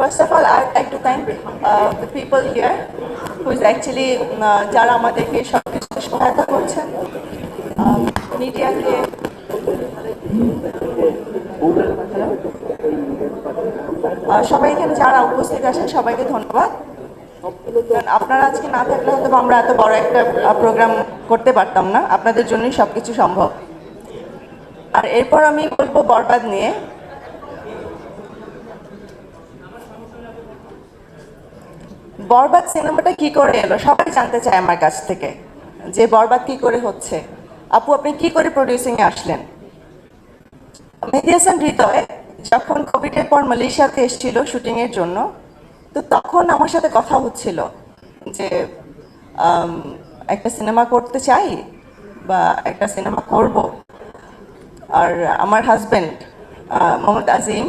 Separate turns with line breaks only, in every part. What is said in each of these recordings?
All, I'd like to thank uh, the people here who is actually uh, যারা আমাদেরকে সব কিছু সহায়তা করছেন মিডিয়াকে। সবাই এখানে যারা উপস্থিত আছেন সবাইকে ধন্যবাদ। কারণ আপনারা আজকে না থাকলে হয়তো আমরা এত বড় একটা প্রোগ্রাম করতে পারতাম না। আপনাদের জন্যই সব কিছু সম্ভব। আর এরপর আমি বলব বরবাদ নিয়ে। বরবাদ সিনেমাটা কি করে এলো? সবাই জানতে চায় আমার কাছ থেকে যে বরবাদ কি করে হচ্ছে। আপু, আপনি কি করে প্রডিউসিং এ আসলেন? মেহেদি হাসান হৃদয় যখন কোভিডের পর মালয়েশিয়াতে এসেছিল শুটিং এর জন্য, তো তখন আমার সাথে কথা হচ্ছিল যে একটা সিনেমা করতে চাই বা একটা সিনেমা করব। আর আমার হাজবেন্ড মোহাম্মদ আজিম,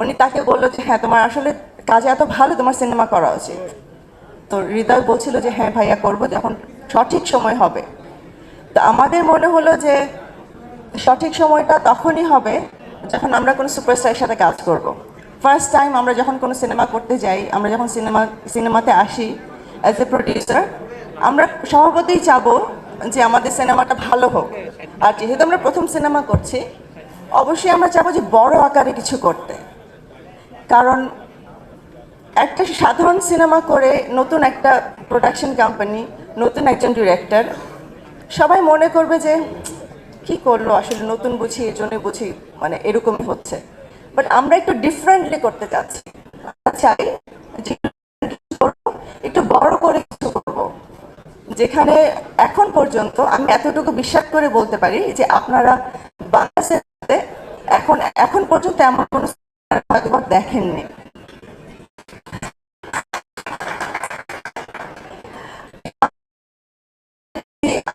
উনি তাকে বলল যে হ্যাঁ তোমার আসলে কাজে এত ভালো তোমার সিনেমা করা উচিত। তো হৃদয় বলছিল যে হ্যাঁ ভাইয়া, করব যখন সঠিক সময় হবে। তো আমাদের মনে হলো যে, সঠিক সময়টা তখনই হবে যখন আমরা কোনো সুপারস্টারের সাথে কাজ করব। ফার্স্ট টাইম আমরা যখন কোনো সিনেমা করতে যাই, আমরা যখন সিনেমা, সিনেমাতে আসি অ্যাজ এ প্রডিউসার আমরা স্বভাবতই চাবো যে, আমাদের সিনেমাটা ভালো হোক। আর যেহেতু আমরা প্রথম সিনেমা করছি, অবশ্যই আমরা চাবো যে, বড় আকারে কিছু করতে। কারণ একটা সাধারণ সিনেমা করে নতুন একটা প্রোডাকশন কোম্পানি নতুন একজন ডিরেক্টর সবাই মনে করবে যে, কি করল আসলে নতুন বুঝি, এর জন্য বুঝি মানে এরকমই হচ্ছে। বাট আমরা একটু ডিফারেন্টলি করতে চাচ্ছি। চাই একটু বড় করে কিছু করব। যেখানে এখন পর্যন্ত আমি এতটুকু বিশ্বাস করে বলতে পারি যে আপনারা বাংলাদেশে এখন এখন পর্যন্ত এমন কোনো দেখেননি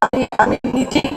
আমি আমি নিজেই